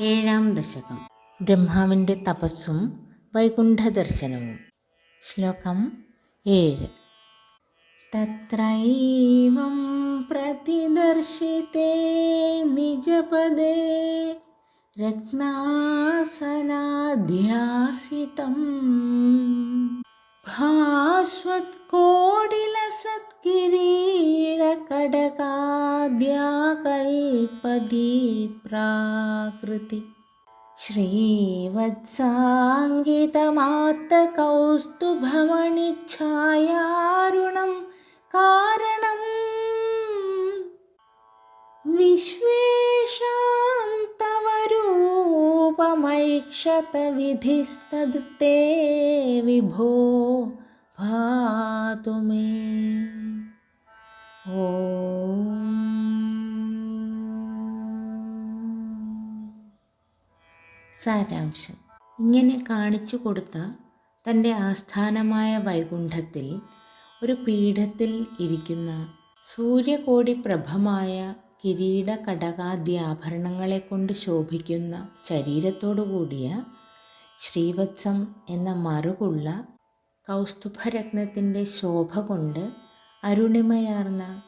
ഏഴാം ദശകം. ബ്രഹ്മാവിന്റെ തപസ്സും വൈകുണ്ഠദർശനവും. ശ്ലോകം ഏഴ്. തത്രൈവം പ്രതിദർശിതേ നിജപദേ. രത്നാസനാധ്യാസിതം ्या कैपदी प्राकृति श्रीवत्साङ्गितमात्तकौस्तु भवनिच्छायारुणं कारणम् विश्वेषां तवरूपमैक्षतविधिस्तद्ते विभो भातु मे। സാരാംശം. ഇങ്ങനെ കാണിച്ചു കൊടുത്ത തന്റെ ആസ്ഥാനമായ വൈകുണ്ഠത്തിൽ ഒരു പീഠത്തിൽ ഇരിക്കുന്ന സൂര്യകോടി പ്രഭമായ കിരീട കടകാദ്യാഭരണങ്ങളെ കൊണ്ട് ശോഭിക്കുന്ന ശരീരത്തോടു കൂടിയ ശ്രീവത്സം എന്ന മറുകുള്ള കൗസ്തുഭരത്നത്തിന്റെ ശോഭ കൊണ്ട് അരുണിമയാർന്ന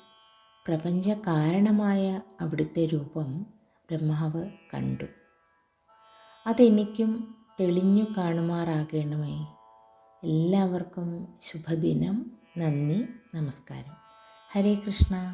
പ്രപഞ്ച കാരണമായ അവിടുത്തെ രൂപം ബ്രഹ്മാവ് കണ്ടു. അതെനിക്കും തെളിഞ്ഞു കാണുമാറാകണമേ. എല്ലാവർക്കും ശുഭദിനം. നന്ദി. നമസ്കാരം. ഹരേ കൃഷ്ണ.